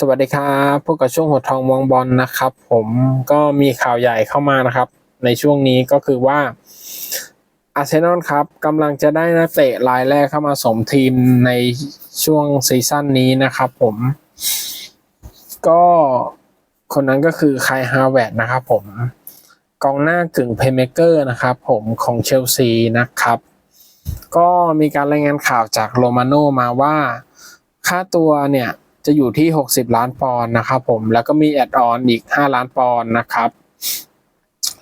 สวัสดีครับพวกกับช่วงหัวทองมองบอลนะครับ ผมก็มีข่าวใหญ่เข้ามานะครับ ในช่วงนี้ก็คือว่าอาร์เซนอลครับกำลังจะได้นักเตะรายแรกเข้ามาสมทีมในช่วงซีซั่นนี้นะครับ ผม ก็คนนั้นก็คือไคฮาแวร์ดนะครับ ผมกองหน้ากึ่งเพย์เมเกอร์นะครับผมของเชลซีนะครับ ก็มีการรายงานข่าวจากโรมาโนมาว่าค่าตัวเนี่ย จะอยู่ที่ 60 ล้านปอนด์นะครับผมแล้วก็มีแอดออนอีก 5 ล้านปอนด์นะครับ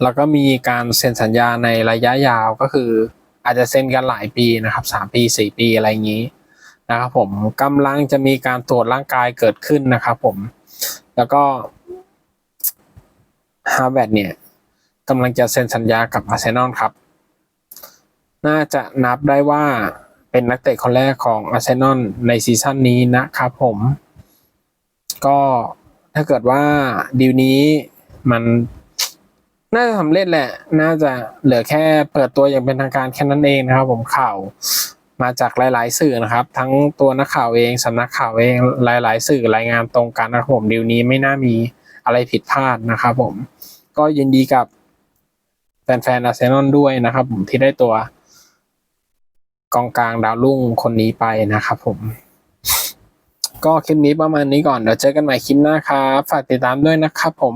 แล้วก็มีการเซ็นสัญญาในระยะยาวก็คือ อาจจะเซ็นกันหลายปีนะครับ 3 ปี 4 ปีอะไรอย่างนี้นะครับผมกำลังจะมีการตรวจร่างกายเกิดขึ้นนะครับผมแล้วก็ฮาร์ v วร์ดเนี่ยกำลังจะเซ็นสัญญากับอาร์เซนอลครับ น่าจะนับได้ว่าเป็นนักเตะคนแรกของอาร์เซนอลในซีซั่นนี้นะครับผม ก็ถ้าเกิดว่าดีลนี้มันน่าจะสำเร็จแหละ น่าจะเหลือแค่เปิดตัวอย่างเป็นทางการแค่นั้นเองนะครับ ผมข่าวมาจากหลาย ๆ สื่อนะครับ ทั้งตัวนักข่าวเองสำนักข่าวเองหลาย ๆ สื่อรายงานตรงกันนะครับผมดีลนี้ไม่น่ามีอะไรผิดพลาดนะครับผมก็ยินดีกับแฟนๆอาร์เซนอลด้วยนะครับ ผมที่ได้ตัวกองกลางดาวรุ่งคนนี้ไปนะครับผม ก็คลิปนี้ประมาณนี้ก่อนเดี๋ยวเจอกันใหม่คลิปหน้าครับ ฝากติดตามด้วยนะครับผม